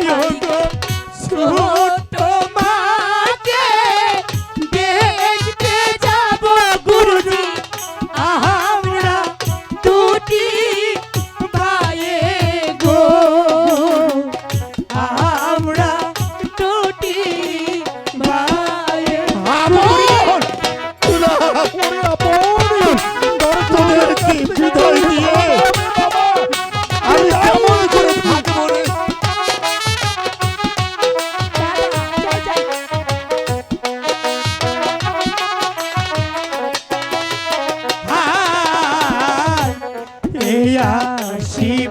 ওগো ছোট এই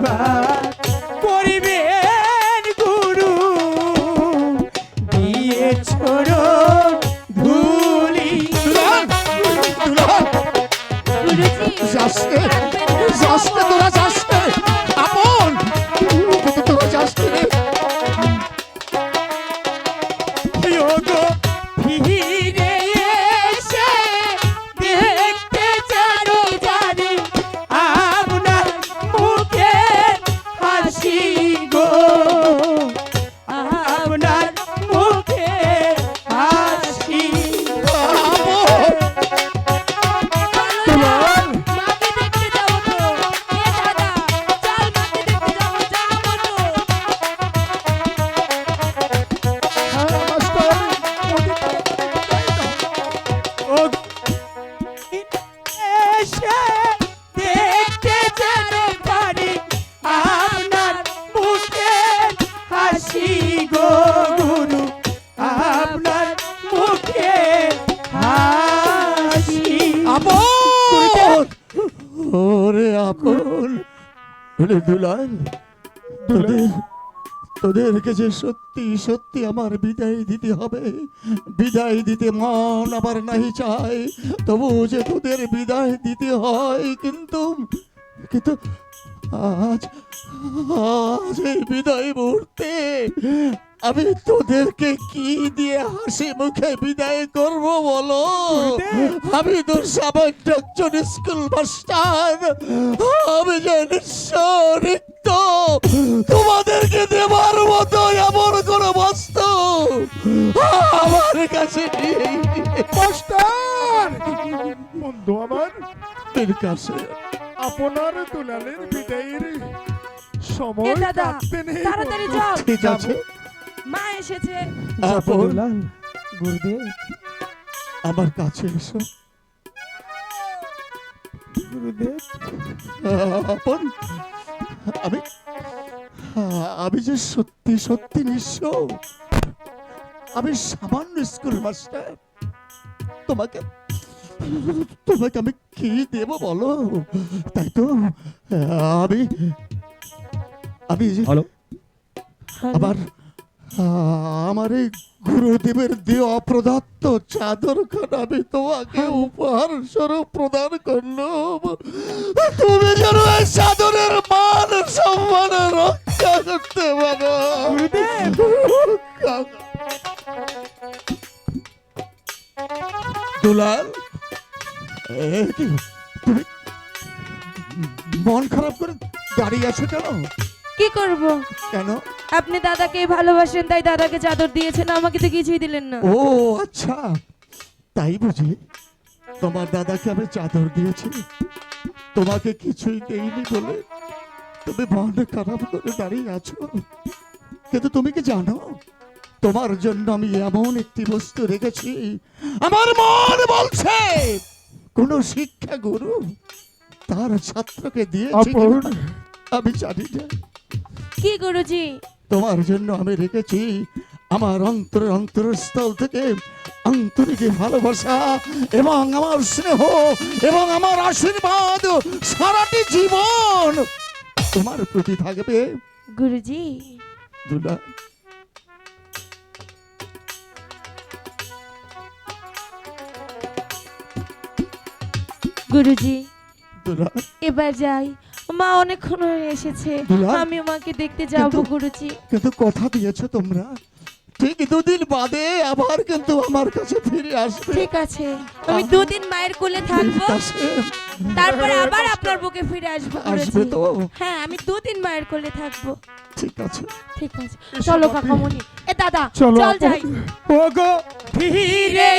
ওরে আপন। ওরে দুলাল, তোদের তোদেরকে যে সত্যি সত্যি আমার বিদায় দিতে হবে? বিদায় দিতে মন আবার নাহি চায়। তবু যে তোদের বিদায় দিতে হয়, কিন্তু কিন্তু আজ আজ এই বিদায় মুহূর্তে আমি তোদেরকে কি দিয়ে হাসি মুখে বিদায় করব বলো? আমি তো সামান্য একজন স্কুল মাস্টার আমি যে নিঃস্বরিক্ত তোমাদেরকে দেবার মতো এমন কোন বস্তু আমার কাছে মাস্টার! বন্ধু আমার এর কাছে। আপনার দুলালের বিদায়ের সময় কাটতে নেই তাড়াতাড়ি যাও। ঠিক আছে। মা এসেছে। গুরুদেব আমার কাছে এসো। গুরুদেব আপন আমি আমি যে সত্যি সত্যি নিঃস্ব আমি সামান্য স্কুল মাস্টার তোমাকে তোমাকে আমি কি দেব বলো? তাই তো আমি আমি যে- হ্যালো। আমার আমার এই গুরুদেবের দেওয়া প্রদত্ত চাদর আমি তোমাকে উপহার স্বরূপ প্রদান করলাম। তুমি যেন এই চাদরের মান সম্মান রক্ষা করতে পারো। দুলাল তুমি মন খারাপ করে দাঁড়িয়ে আছো কেন? কি করব? কেন? আপনি দাদাকে ভালোবাসেন তাই দাদাকে চাদর দিয়েছেন আমাকে তো কিছুই দিলেন না। ও আচ্ছা। তাই বুঝি। তোমার দাদাকে আমি চাদর দিয়েছি? তোমাকে কিছুই দেইনি বলে তুমি মন খারাপ করে দাঁড়িয়ে আছো। কিন্তু তুমি কি জানো তোমার জন্য আমি এমন একটি বস্তু রেখেছি আমার মন বলছে কোন শিক্ষা গুরু তার ছাত্রকে দিয়েছি কিনা আমি জানি না। কি গুরুজি? তোমার জন্য আমি রেখেছি। আমার অন্তর অন্তরস্থল থেকে আন্তরিক ভালোবাসা এবং আমার স্নেহ এবং আমার আশীর্বাদ সারাটি জীবন তোমার প্রতি থাকবে। গুরুজি। দুলা। গুরুজি দুলা। এবার যাই। মা অনেকক্ষণ হয়ে এসেছে। আমি মাকে দেখতে যাব গুরুজি। কিন্তু কথা দিয়েছ তোমরা। ঠিক দুদিন বাদে আবার কিন্তু আমার কাছে ফিরে আসবে। ঠিক আছে আমি দুদিন মায়ের কোলে থাকব? তারপরে আবার আপনার বুকে ফিরে আসব আসবে তো। হ্যাঁ আমি দুদিন মায়ের কোলে থাকব। ঠিক আছে। ঠিক আছে। চলো কাকামণি। এ দাদা চল। যাই। ওগো ফিরে